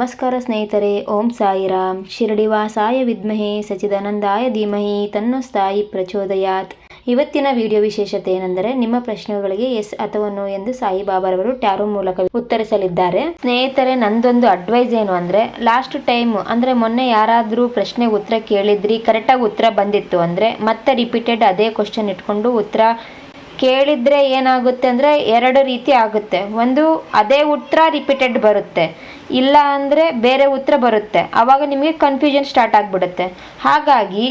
ನಮಸ್ಕಾರ ಸ್ನೇಹಿತರೆ, ಓಂ ಸಾಯಿರಾಮ್. ಶಿರಡಿವಾಸಾಯ ವಿದ್ಮಹೆ ಸಚಿದಾನಂದಾಯ ಧೀಮಹಿ ತನ್ನೋ ಸ್ಥಾಯಿ ಪ್ರಚೋದಯಾತ್. ಇವತ್ತಿನ ವಿಡಿಯೋ ವಿಶೇಷತೆ ಏನೆಂದರೆ, ನಿಮ್ಮ ಪ್ರಶ್ನೆಗಳಿಗೆ ಎಸ್ ಅಥವಾ ನೋ ಎಂದು ಸಾಯಿಬಾಬಾರವರು ಟ್ಯಾರೋ ಮೂಲಕ ಉತ್ತರಿಸಲಿದ್ದಾರೆ. ಸ್ನೇಹಿತರೆ, ನಂದೊಂದು ಅಡ್ವೈಸ್ ಏನು ಅಂದ್ರೆ ಲಾಸ್ಟ್ ಟೈಮ್ ಅಂದ್ರೆ ಮೊನ್ನೆ ಯಾರಾದರೂ ಪ್ರಶ್ನೆ ಉತ್ತರ ಕೇಳಿದ್ರಿ ಕರೆಕ್ಟಾಗಿ ಉತ್ತರ ಬಂದಿತ್ತು ಅಂದ್ರೆ ಮತ್ತೆ ರಿಪೀಟೆಡ್ ಅದೇ ಕ್ವಶನ್ ಇಟ್ಕೊಂಡು ಉತ್ತರ ಕೇಳಿದ್ರೆ ಏನಾಗುತ್ತೆ ಅಂದರೆ ಎರಡು ರೀತಿ ಆಗುತ್ತೆ. ಒಂದು ಅದೇ ಉತ್ತರ ರಿಪೀಟೆಡ್ ಬರುತ್ತೆ. ಇಲ್ಲ ಅಂದರೆ ಬೇರೆ ಉತ್ತರ ಬರುತ್ತೆ. ಆವಾಗ ನಿಮಗೆ ಕನ್ಫ್ಯೂಷನ್ ಸ್ಟಾರ್ಟ್ ಆಗಿಬಿಡುತ್ತೆ. ಹಾಗಾಗಿ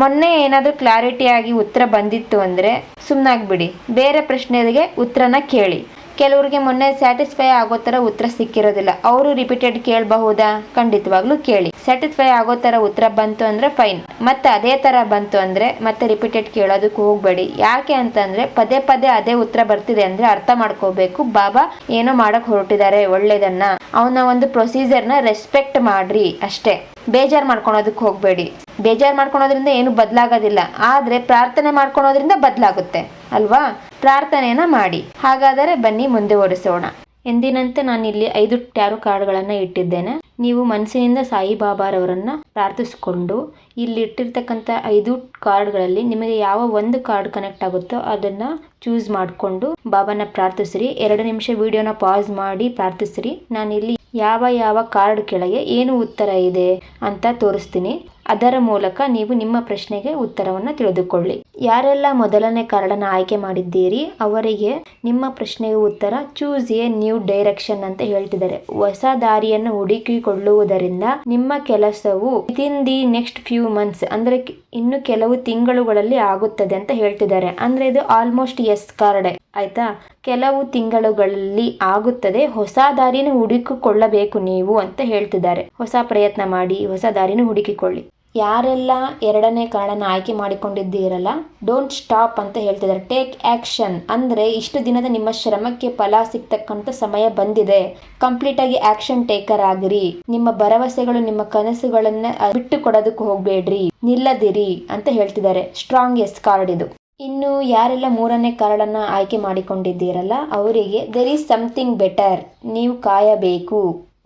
ಮೊನ್ನೆ ಏನಾದರೂ ಕ್ಲಾರಿಟಿಯಾಗಿ ಉತ್ತರ ಬಂದಿತ್ತು ಅಂದರೆ ಸುಮ್ಮನಾಗ್ಬಿಡಿ ಬೇರೆ ಪ್ರಶ್ನೆಗೆ ಉತ್ತರನ ಕೇಳಿ. ಕೆಲವರಿಗೆ ಮೊನ್ನೆ ಸ್ಯಾಟಿಸ್ಫೈ ಆಗೋ ಥರ ಉತ್ತರ ಸಿಕ್ಕಿರೋದಿಲ್ಲ. ಅವರು ರಿಪೀಟೆಡ್ ಕೇಳಬಹುದಾ? ಖಂಡಿತವಾಗ್ಲೂ ಕೇಳಿ. ಸ್ಯಾಟಿಸ್ಫೈ ಆಗೋ ಥರ ಉತ್ತರ ಬಂತು ಅಂದರೆ ಫೈನ್ ಮತ್ತೆ ಅದೇ ಥರ ಬಂತು ಅಂದರೆ ಮತ್ತೆ ರಿಪೀಟೆಡ್ ಕೇಳೋದಕ್ಕೆ ಹೋಗಬೇಡಿ. ಯಾಕೆ ಅಂತಂದರೆ ಪದೇ ಪದೇ ಅದೇ ಉತ್ತರ ಬರ್ತಿದೆ ಅಂದರೆ ಅರ್ಥ ಮಾಡ್ಕೋಬೇಕು. ಬಾಬಾ, ಏನೋ ಮಾಡಕ್ಕೆ ಹೊರಟಿದ್ದಾರೆ, ಒಳ್ಳೇದನ್ನ. ಅವನ ಒಂದು ಪ್ರೊಸೀಜರ್ನ ರೆಸ್ಪೆಕ್ಟ್ ಮಾಡ್ರಿ ಅಷ್ಟೇ. ಬೇಜಾರು ಮಾಡ್ಕೊಳೋದಕ್ಕೆ ಹೋಗಬೇಡಿ. ಬೇಜಾರು ಮಾಡ್ಕೊಳೋದ್ರಿಂದ ಏನು ಬದಲಾಗೋದಿಲ್ಲ. ಆದರೆ ಪ್ರಾರ್ಥನೆ ಮಾಡ್ಕೊಳೋದ್ರಿಂದ ಬದಲಾಗುತ್ತೆ. ಅಲ್ವಾ? ಪ್ರಾರ್ಥನೆಯನ್ನ ಮಾಡಿ. ಹಾಗಾದರೆ ಬನ್ನಿ ಮುಂದೆ ಓಡಿಸೋಣ. ಎಂದಿನಂತೆ ನಾನು ಇಲ್ಲಿ ಐದು ಟ್ಯಾರೋ ಕಾರ್ಡ್ಗಳನ್ನು ಇಟ್ಟಿದ್ದೇನೆ. ನೀವು ಮನಸ್ಸಿನಿಂದ ಸಾಯಿಬಾಬಾರವರನ್ನು ಪ್ರಾರ್ಥಿಸಿಕೊಂಡು ಇಲ್ಲಿ ಇಟ್ಟಿರ್ತಕ್ಕಂಥ ಐದು ಕಾರ್ಡ್ಗಳಲ್ಲಿ ನಿಮಗೆ ಯಾವ ಒಂದು ಕಾರ್ಡ್ ಕನೆಕ್ಟ್ ಆಗುತ್ತೋ ಅದನ್ನ ಚೂಸ್ ಮಾಡಿಕೊಂಡು ಬಾಬಾನ ಪ್ರಾರ್ಥಿಸ್ರಿ. ಎರಡು ನಿಮಿಷ ವಿಡಿಯೋನ ಪಾಸ್ ಮಾಡಿ ಪ್ರಾರ್ಥಿಸ್ರಿ. ನಾನಿಲ್ಲಿ ಯಾವ ಯಾವ ಕಾರ್ಡ್ ಕೆಳಗೆ ಏನು ಉತ್ತರ ಇದೆ ಅಂತ ತೋರಿಸ್ತೀನಿ. ಅದರ ಮೂಲಕ ನೀವು ನಿಮ್ಮ ಪ್ರಶ್ನೆಗೆ ಉತ್ತರವನ್ನು ತಿಳಿದುಕೊಳ್ಳಿ. ಯಾರೆಲ್ಲ ಮೊದಲನೇ ಕಾರ್ಡನ್ನು ಆಯ್ಕೆ ಮಾಡಿದ್ದೀರಿ, ಅವರಿಗೆ ನಿಮ್ಮ ಪ್ರಶ್ನೆಗೆ ಉತ್ತರ ಚೂಸ್ ಎ ನ್ಯೂ ಡೈರೆಕ್ಷನ್ ಅಂತ ಹೇಳ್ತಿದ್ದಾರೆ. ಹೊಸ ದಾರಿಯನ್ನು ಹುಡುಕಿಕೊಳ್ಳುವುದರಿಂದ ನಿಮ್ಮ ಕೆಲಸವು within the next few months ಅಂದ್ರೆ ಇನ್ನು ಕೆಲವು ತಿಂಗಳುಗಳಲ್ಲಿ ಆಗುತ್ತದೆ ಅಂತ ಹೇಳ್ತಿದ್ದಾರೆ. ಅಂದ್ರೆ ಇದು ಆಲ್ಮೋಸ್ಟ್ ಎಸ್ ಕಾರ್ಡ್ ಆಯ್ತಾ? ಕೆಲವು ತಿಂಗಳುಗಳಲ್ಲಿ ಆಗುತ್ತದೆ. ಹೊಸ ದಾರಿನ ಹುಡುಕಿಕೊಳ್ಳಬೇಕು ನೀವು ಅಂತ ಹೇಳ್ತಿದ್ದಾರೆ. ಹೊಸ ಪ್ರಯತ್ನ ಮಾಡಿ, ಹೊಸ ದಾರಿನ ಹುಡುಕಿಕೊಳ್ಳಿ. ಯಾರೆಲ್ಲ ಎರಡನೇ ಕಾರಣನ ಆಯ್ಕೆ ಮಾಡಿಕೊಂಡಿದ್ದೀರಲ್ಲ ಡೋಂಟ್ ಸ್ಟಾಪ್ ಅಂತ ಹೇಳ್ತಿದ್ದಾರೆ. ಟೇಕ್ ಆಕ್ಷನ್ ಅಂದ್ರೆ ಇಷ್ಟು ದಿನದ ನಿಮ್ಮ ಶ್ರಮಕ್ಕೆ ಫಲ ಸಿಗ್ತಕ್ಕಂಥ ಸಮಯ ಬಂದಿದೆ. ಕಂಪ್ಲೀಟ್ ಆಗಿ ಆಕ್ಷನ್ ಟೇಕರ್ ಆಗಿರಿ. ನಿಮ್ಮ ಭರವಸೆಗಳು, ನಿಮ್ಮ ಕನಸುಗಳನ್ನ ಬಿಟ್ಟು ಕೊಡೋದಕ್ಕೆ ಹೋಗ್ಬೇಡ್ರಿ. ನಿಲ್ಲದಿರಿ ಅಂತ ಹೇಳ್ತಿದ್ದಾರೆ. ಸ್ಟ್ರಾಂಗ್ ಎಸ್ ಕಾರ್ಡ್ ಇದು. ಇನ್ನು ಯಾರೆಲ್ಲ ಮೂರನೇ ಕಾರ್ಡನ್ನು ಆಯ್ಕೆ ಮಾಡಿಕೊಂಡಿದ್ದೀರಲ್ಲ, ಅವರಿಗೆ ದೆರ್ ಈಸ್ ಸಮಥಿಂಗ್ ಬೆಟರ್ ನೀವು ಕಾಯಬೇಕು.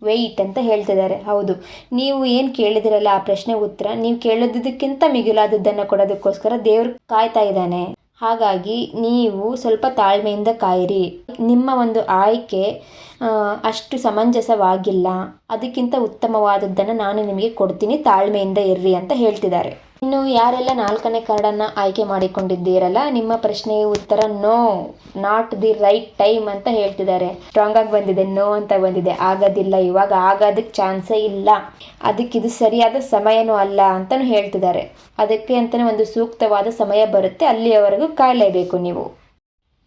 ವೆಯ್ಟ್ ಅಂತ ಹೇಳ್ತಿದ್ದಾರೆ. ಹೌದು. ನೀವು ಏನು ಕೇಳಿದಿರಲ್ಲ ಆ ಪ್ರಶ್ನೆ ಉತ್ತರ, ನೀವು ಕೇಳೋದಕ್ಕಿಂತ ಮಿಗಿಲಾದದ್ದನ್ನು ಕೊಡೋದಕ್ಕೋಸ್ಕರ ದೇವ್ರು ಕಾಯ್ತಾ ಇದ್ದಾನೆ. ಹಾಗಾಗಿ ನೀವು ಸ್ವಲ್ಪ ತಾಳ್ಮೆಯಿಂದ ಕಾಯಿರಿ. ನಿಮ್ಮ ಒಂದು ಆಯ್ಕೆ ಅಷ್ಟು ಸಮಂಜಸವಾಗಿಲ್ಲ. ಅದಕ್ಕಿಂತ ಉತ್ತಮವಾದದ್ದನ್ನು ನಾನು ನಿಮಗೆ ಕೊಡ್ತೀನಿ, ತಾಳ್ಮೆಯಿಂದ ಇರ್ರಿ ಅಂತ ಹೇಳ್ತಿದ್ದಾರೆ. ಇನ್ನು ಯಾರೆಲ್ಲ ನಾಲ್ಕನೇ ಕಾರ್ಡನ್ನು ಆಯ್ಕೆ ಮಾಡಿಕೊಂಡಿದ್ದೀರಲ್ಲ, ನಿಮ್ಮ ಪ್ರಶ್ನೆಗೆ ಉತ್ತರ no not the right time ಅಂತ ಹೇಳ್ತಿದ್ದಾರೆ. ಸ್ಟ್ರಾಂಗ್ ಆಗಿ ಬಂದಿದೆ ನೋ ಅಂತ ಬಂದಿದೆ. ಆಗೋದಿಲ್ಲ, ಇವಾಗ ಆಗೋದಕ್ಕೆ ಚಾನ್ಸೇ ಇಲ್ಲ. ಅದಕ್ಕೆ ಇದು ಸರಿಯಾದ ಸಮಯನೂ ಅಲ್ಲ ಅಂತಲೂ ಹೇಳ್ತಿದ್ದಾರೆ. ಅದಕ್ಕೆ ಅಂತಲೇ ಒಂದು ಸೂಕ್ತವಾದ ಸಮಯ ಬರುತ್ತೆ, ಅಲ್ಲಿಯವರೆಗೂ ಕಾಯಲೇಬೇಕು ನೀವು.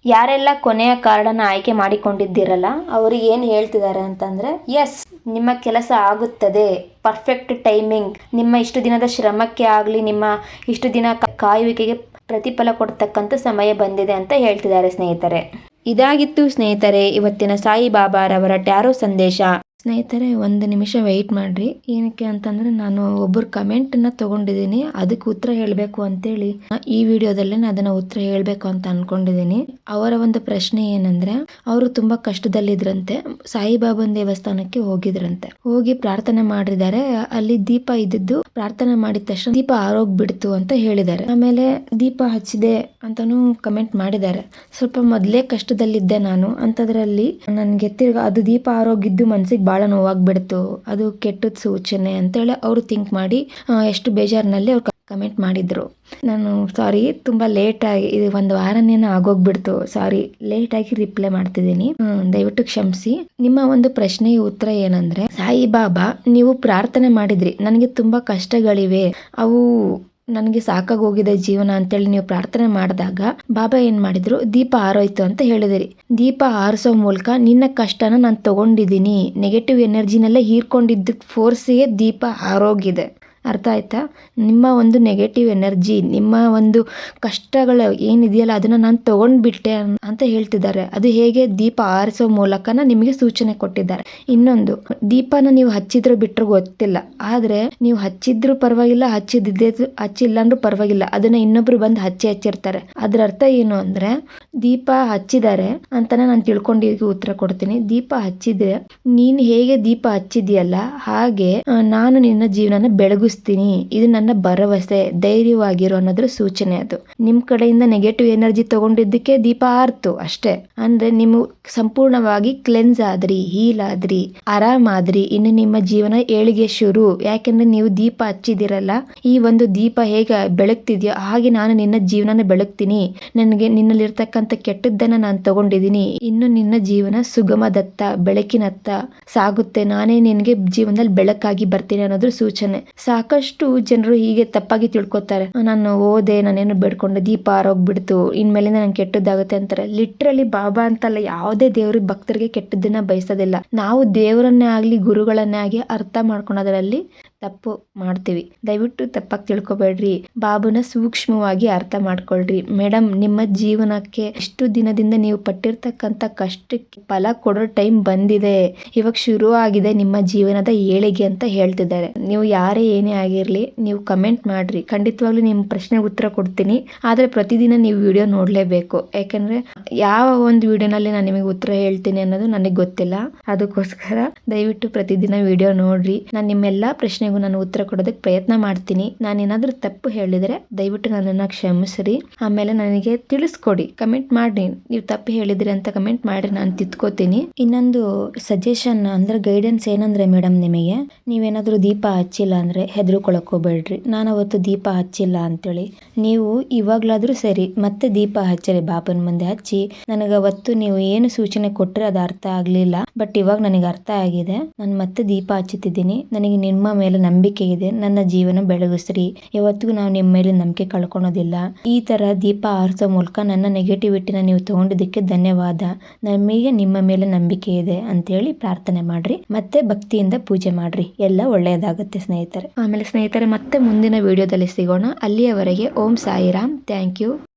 ಯಾರೆಲ್ಲ ಕೊನೆಯ ಕಾರ್ಡನ್ನು ಆಯ್ಕೆ ಮಾಡಿಕೊಂಡಿದ್ದೀರಲ್ಲ ಅವ್ರಿಗೆ ಏನು ಹೇಳ್ತಿದ್ದಾರೆ ಅಂತಂದರೆ ಎಸ್ ನಿಮ್ಮ ಕೆಲಸ ಆಗುತ್ತದೆ. ಪರ್ಫೆಕ್ಟ್ ಟೈಮಿಂಗ್ ನಿಮ್ಮ ಇಷ್ಟು ದಿನದ ಶ್ರಮಕ್ಕೆ ಆಗಲಿ, ನಿಮ್ಮ ಇಷ್ಟು ದಿನ ಕಾಯುವಿಕೆಗೆ ಪ್ರತಿಫಲ ಕೊಡ್ತಕ್ಕಂಥ ಸಮಯ ಬಂದಿದೆ ಅಂತ ಹೇಳ್ತಿದ್ದಾರೆ ಸ್ನೇಹಿತರೆ. ಇದಾಗಿತ್ತು ಸ್ನೇಹಿತರೆ, ಇವತ್ತಿನ ಸಾಯಿಬಾಬಾರವರ ಟ್ಯಾರೋ ಸಂದೇಶ. ಸ್ನೇಹಿತರೆ, ಒಂದು ನಿಮಿಷ ವೆಯ್ಟ್ ಮಾಡ್ರಿ. ಏನಕ್ಕೆ ಅಂತಂದ್ರೆ, ನಾನು ಒಬ್ಬರು ಕಮೆಂಟನ್ನು ತೊಗೊಂಡಿದ್ದೀನಿ. ಅದಕ್ಕೆ ಉತ್ತರ ಹೇಳಬೇಕು ಅಂತೇಳಿ. ಈ ವಿಡಿಯೋದಲ್ಲಿ ನಾನು ಅದನ್ನ ಉತ್ತರ ಹೇಳಬೇಕು ಅಂತ ಅಂದ್ಕೊಂಡಿದ್ದೀನಿ ಅವರ ಒಂದು ಪ್ರಶ್ನೆ ಏನಂದ್ರೆ, ಅವರು ತುಂಬಾ ಕಷ್ಟದಲ್ಲಿದ್ರಂತೆ. ಸಾಯಿಬಾಬನ್ ದೇವಸ್ಥಾನಕ್ಕೆ ಹೋಗಿದ್ರಂತೆ. ಹೋಗಿ ಪ್ರಾರ್ಥನೆ ಮಾಡಿದ್ದಾರೆ. ಅಲ್ಲಿ ದೀಪ ಇದ್ದಿದ್ದು ಪ್ರಾರ್ಥನೆ ಮಾಡಿದ ತಕ್ಷಣ ದೀಪ ಆರೋಗ್ಬಿಡ್ತು ಅಂತ ಹೇಳಿದ್ದಾರೆ. ಆಮೇಲೆ ದೀಪ ಹಚ್ಚಿದೆ ಅಂತಾನು ಕಮೆಂಟ್ ಮಾಡಿದ್ದಾರೆ. ಸ್ವಲ್ಪ ಮೊದಲೇ ಕಷ್ಟದಲ್ಲಿದ್ದೆ ನಾನು. ಅಂತದ್ರಲ್ಲಿ ನನ್ಗೆ ತಿರ್ಗ ಅದು ದೀಪ ಆರೋಗಿದ್ದು ಮನ್ಸಿಗೆ ಬಹಳ ನೋವಾಗ್ಬಿಡ್ತು. ಅದು ಕೆಟ್ಟದ ಸೂಚನೆ ಅಂತೇಳಿ ಅವರು ಥಿಂಕ್ ಮಾಡಿ ಎಷ್ಟು ಬೇಜಾರಿನಲ್ಲಿ ಅವ್ರು ಕಮೆಂಟ್ ಮಾಡಿದ್ರು. ನಾನು ಸಾರಿ ತುಂಬಾ ಲೇಟ್ ಆಗಿ, ಇದು ಒಂದು ವಾರನೇನೋ ಆಗೋಗ್ಬಿಡ್ತು. ಸಾರಿ ಲೇಟ್ ಆಗಿ ರಿಪ್ಲೈ ಮಾಡ್ತಿದ್ದೀನಿ. ದಯವಿಟ್ಟು ಕ್ಷಮಿಸಿ. ನಿಮ್ಮ ಒಂದು ಪ್ರಶ್ನೆಯ ಉತ್ತರ ಏನಂದ್ರೆ, ಸಾಯಿಬಾಬಾ, ನೀವು ಪ್ರಾರ್ಥನೆ ಮಾಡಿದ್ರಿ. ನನಗೆ ತುಂಬಾ ಕಷ್ಟಗಳಿವೆ. ಅವು ನನಗೆ ಸಾಕಾಗೋಗಿದೆ ಜೀವನ ಅಂತೇಳಿ ನೀವು ಪ್ರಾರ್ಥನೆ ಮಾಡಿದಾಗ, ಬಾಬಾ ಏನ್ ಮಾಡಿದ್ರು? ದೀಪ ಆರೋಯ್ತು ಅಂತ ಹೇಳಿದಿರಿ. ದೀಪ ಆರಿಸೋ ಮೂಲಕ ನಿನ್ನ ಕಷ್ಟನ ನಾನು ತಗೊಂಡಿದ್ದೀನಿ. ನೆಗೆಟಿವ್ ಎನರ್ಜಿನೆಲ್ಲ ಹೀರ್ಕೊಂಡಿದ್ದಕ್ಕೆ ಫೋರ್ಸಿಗೆ ದೀಪ ಆರೋಗಿದೆ. ಅರ್ಥ ಆಯ್ತಾ? ನಿಮ್ಮ ಒಂದು ನೆಗೆಟಿವ್ ಎನರ್ಜಿ ನಿಮ್ಮ ಒಂದು ಕಷ್ಟಗಳು ಏನಿದೆಯಲ್ಲ, ಅದನ್ನು ನಾನು ತೊಗೊಂಡ್ಬಿಟ್ಟೆ ಅಂತ ಹೇಳ್ತಿದ್ದಾರೆ. ಅದು ಹೇಗೆ ದೀಪ ಆರಿಸೋ ಮೂಲಕನ ನಿಮಗೆ ಸೂಚನೆ ಕೊಟ್ಟಿದ್ದಾರೆ. ಇನ್ನೊಂದು, ದೀಪನ ನೀವು ಹಚ್ಚಿದ್ರು ಬಿಟ್ಟರು ಗೊತ್ತಿಲ್ಲ. ಆದರೆ, ನೀವು ಹಚ್ಚಿದ್ರು ಪರವಾಗಿಲ್ಲ, ಹಚ್ಚಿದ್ದೇ ಹಚ್ಚಿಲ್ಲ ಅಂದ್ರೂ ಪರವಾಗಿಲ್ಲ. ಅದನ್ನ ಇನ್ನೊಬ್ರು ಬಂದು ಹಚ್ಚಿ ಹಚ್ಚಿರ್ತಾರೆ. ಅದ್ರ ಅರ್ಥ ಏನು ಅಂದ್ರೆ, ದೀಪ ಹಚ್ಚಿದ್ದಾರೆ ಅಂತಾನೆ ನಾನು ತಿಳ್ಕೊಂಡು ಉತ್ತರ ಕೊಡ್ತೀನಿ. ದೀಪ ಹಚ್ಚಿದ್ರೆ ನೀನು ಹೇಗೆ ದೀಪ ಹಚ್ಚಿದ್ಯಲ್ಲ, ಹಾಗೆ ನಾನು ನಿನ್ನ ಜೀವನನ ಬೆಳಗಿಸ್ತೀನಿ ಇದು ನನ್ನ ಭರವಸೆ, ಧೈರ್ಯವಾಗಿರು ಅನ್ನೋದ್ರ ಸೂಚನೆ ಅದು. ನಿಮ್ ಕಡೆಯಿಂದ ನೆಗೆಟಿವ್ ಎನರ್ಜಿ ತಗೊಂಡಿದ್ದಕ್ಕೆ ದೀಪ ಆರ್ತು ಅಷ್ಟೇ. ಅಂದ್ರೆ ನೀವು ಸಂಪೂರ್ಣವಾಗಿ ಕ್ಲೆನ್ಸ್ ಆದ್ರಿ ಹೀಲ್ ಆದ್ರಿ ಆರಾಮಾದ್ರಿ ಇನ್ನು ನಿಮ್ಮ ಜೀವನ ಏಳಿಗೆ ಶುರು. ಯಾಕೆಂದ್ರೆ ನೀವು ದೀಪ ಹಚ್ಚಿದಿರಲ್ಲ ಈ ಒಂದು ದೀಪ ಹೇಗೆ ಬೆಳಗ್ತಿದ್ಯೋ ಹಾಗೆ ನಾನು ನಿನ್ನ ಜೀವನನ ಬೆಳಗ್ತೀನಿ. ನನಗೆ ನಿನ್ನಲ್ಲಿರ್ತಕ್ಕಂಥ ಕೆಟ್ಟದ್ದನ್ನ ನಾನು ತಗೊಂಡಿದ್ದೀನಿ. ಇನ್ನು ನಿನ್ನ ಜೀವನ ಸುಗಮದತ್ತ ಬೆಳಕಿನತ್ತ ಸಾಗುತ್ತೆ. ನಾನೇ ನಿನಗೆ ಜೀವನದಲ್ಲಿ ಬೆಳಕಾಗಿ ಬರ್ತೀನಿ ಅನ್ನೋದ್ರ ಸೂಚನೆ. ಸಾಕಷ್ಟು ಜನರು ಹೀಗೆ ತಪ್ಪಾಗಿ ತಿಳ್ಕೊತಾರೆ. ನಾನು ಓದೆ, ನಾನೇನು ಬೇಡ್ಕೊಂಡು ದೀಪ ಆರೋಗ್ಬಿಡ್ತು, ಇನ್ಮೇಲಿಂದ ನಂಗೆ ಕೆಟ್ಟದ್ದಾಗುತ್ತೆ ಅಂತಾರೆ. ಲಿಟ್ರಲಿ ಬಾಬಾ ಅಂತಲ್ಲ, ಯಾವುದೇ ದೇವ್ರಿಗೆ ಭಕ್ತರಿಗೆ ಕೆಟ್ಟದ್ದನ್ನ ಬಯಸೋದಿಲ್ಲ. ನಾವು ದೇವರನ್ನೇ ಆಗ್ಲಿ, ಗುರುಗಳನ್ನೇ ಆಗಿ ಅರ್ಥ ಮಾಡ್ಕೊಳೋದ್ರಲ್ಲಿ ತಪ್ಪು ಮಾಡ್ತೀವಿ. ದಯವಿಟ್ಟು ತಪ್ಪಾಗಿ ತಿಳ್ಕೊಬೇಡ್ರಿ. ಬಾಬುನ ಸೂಕ್ಷ್ಮವಾಗಿ ಅರ್ಥ ಮಾಡ್ಕೊಳ್ರಿ. ಮೇಡಮ್ ನಿಮ್ಮ ಜೀವನಕ್ಕೆ ಇಷ್ಟು ದಿನದಿಂದ ನೀವು ಪಟ್ಟಿರ್ತಕ್ಕಂಥ ಕಷ್ಟಕ್ಕೆ ಫಲ ಕೊಡೋ ಟೈಮ್ ಬಂದಿದೆ. ಇವಾಗ ಶುರು ಆಗಿದೆ ನಿಮ್ಮ ಜೀವನದ ಏಳಿಗೆ ಅಂತ ಹೇಳ್ತಿದ್ದಾರೆ. ನೀವು ಯಾರೇ ಏನೇ ಆಗಿರ್ಲಿ, ನೀವು ಕಮೆಂಟ್ ಮಾಡ್ರಿ. ಖಂಡಿತವಾಗ್ಲೂ ನಿಮ್ಮ ಪ್ರಶ್ನೆ ಉತ್ತರ ಕೊಡ್ತೀನಿ. ಆದ್ರೆ ಪ್ರತಿದಿನ ನೀವು ವಿಡಿಯೋ ನೋಡ್ಲೇಬೇಕು. ಯಾಕಂದ್ರೆ ಯಾವ ಒಂದು ವಿಡಿಯೋನಲ್ಲಿ ನಾನು ನಿಮಗೆ ಉತ್ತರ ಹೇಳ್ತೀನಿ ಅನ್ನೋದು ನನಗೆ ಗೊತ್ತಿಲ್ಲ. ಅದಕ್ಕೋಸ್ಕರ ದಯವಿಟ್ಟು ಪ್ರತಿದಿನ ವಿಡಿಯೋ ನೋಡ್ರಿ. ನಾನು ನಿಮ್ಮೆಲ್ಲಾ ಪ್ರಶ್ನೆಗೂ ನಾನು ಉತ್ತರ ಕೊಡೋದಕ್ಕೆ ಪ್ರಯತ್ನ ಮಾಡ್ತೀನಿ. ನಾನು ಏನಾದ್ರೂ ತಪ್ಪು ಹೇಳಿದರೆ ದಯವಿಟ್ಟು ನನ್ನನ್ನು ಕ್ಷಮಿಸ್ರಿ. ಆಮೇಲೆ ನನಗೆ ತಿಳಿಸ್ಕೊಡಿ. ಕಮೆಂಟ್ ಮಾಡಿ. ನೀವು ತಪ್ಪು ಹೇಳಿದ್ರಿ ಅಂತ ಕಮೆಂಟ್ ಮಾಡಿ ನಾನು ತಿದ್ಕೋತೀನಿ. ಇನ್ನೊಂದು ಸಜೆಷನ್ ಅಂದ್ರೆ ಗೈಡೆನ್ಸ್ ಏನಂದ್ರೆ ಮೇಡಮ್ ನಿಮಗೆ, ನೀವೇನಾದರೂ ದೀಪ ಹಚ್ಚಿಲ್ಲ ಅಂದ್ರೆ ಹೆದರ್ಕೊಳಕ್ ಹೋಗ್ಬೇಡ್ರಿ. ನಾನು ಅವತ್ತು ದೀಪ ಹಚ್ಚಿಲ್ಲ ಅಂತೇಳಿ. ನೀವು ಇವಾಗ್ಲಾದ್ರೂ ಸರಿ ಮತ್ತೆ ದೀಪ ಹಚ್ಚರಿ, ಬಾಪನ ಮುಂದೆ ಹಚ್ಚಿ. ನನಗೆ ಅವತ್ತು ನೀವು ಏನು ಸೂಚನೆ ಕೊಟ್ಟರೆ ಅದು ಅರ್ಥ ಆಗಲಿಲ್ಲ. ಬಟ್ ಇವಾಗ ನನಗೆ ಅರ್ಥ ಆಗಿದೆ. ನಾನು ಮತ್ತೆ ದೀಪ ಹಚ್ಚುತ್ತಿದ್ದೀನಿ. ನನಗೆ ನಿಮ್ಮ ಮೇಲೆ ನಂಬಿಕೆ ಇದೆ. ನನ್ನ ಜೀವನ ಬೆಳಗಿಸ್ರಿ. ಯಾವತ್ತಿಗೂ ನಾವು ನಿಮ್ಮ ಮೇಲೆ ನಂಬಿಕೆ ಕಳ್ಕೊಳೋದಿಲ್ಲ ಈ ತರ ದೀಪ ಆರಿಸೋ ಮೂಲಕ ನನ್ನ ನೆಗೆಟಿವಿಟಿನ ನೀವು ತಗೊಂಡಿದ್ದಕ್ಕೆ ಧನ್ಯವಾದ. ನಮಗೆ ನಿಮ್ಮ ಮೇಲೆ ನಂಬಿಕೆ ಇದೆ ಅಂತ ಹೇಳಿ ಪ್ರಾರ್ಥನೆ ಮಾಡ್ರಿ. ಮತ್ತೆ ಭಕ್ತಿಯಿಂದ ಪೂಜೆ ಮಾಡ್ರಿ. ಎಲ್ಲ ಒಳ್ಳೆಯದಾಗುತ್ತೆ ಸ್ನೇಹಿತರೆ. ಆಮೇಲೆ ಸ್ನೇಹಿತರೆ, ಮತ್ತೆ ಮುಂದಿನ ವಿಡಿಯೋದಲ್ಲಿ ಸಿಗೋಣ. ಅಲ್ಲಿಯವರೆಗೆ ಓಂ ಸಾಯಿರಾಮ್. Thank you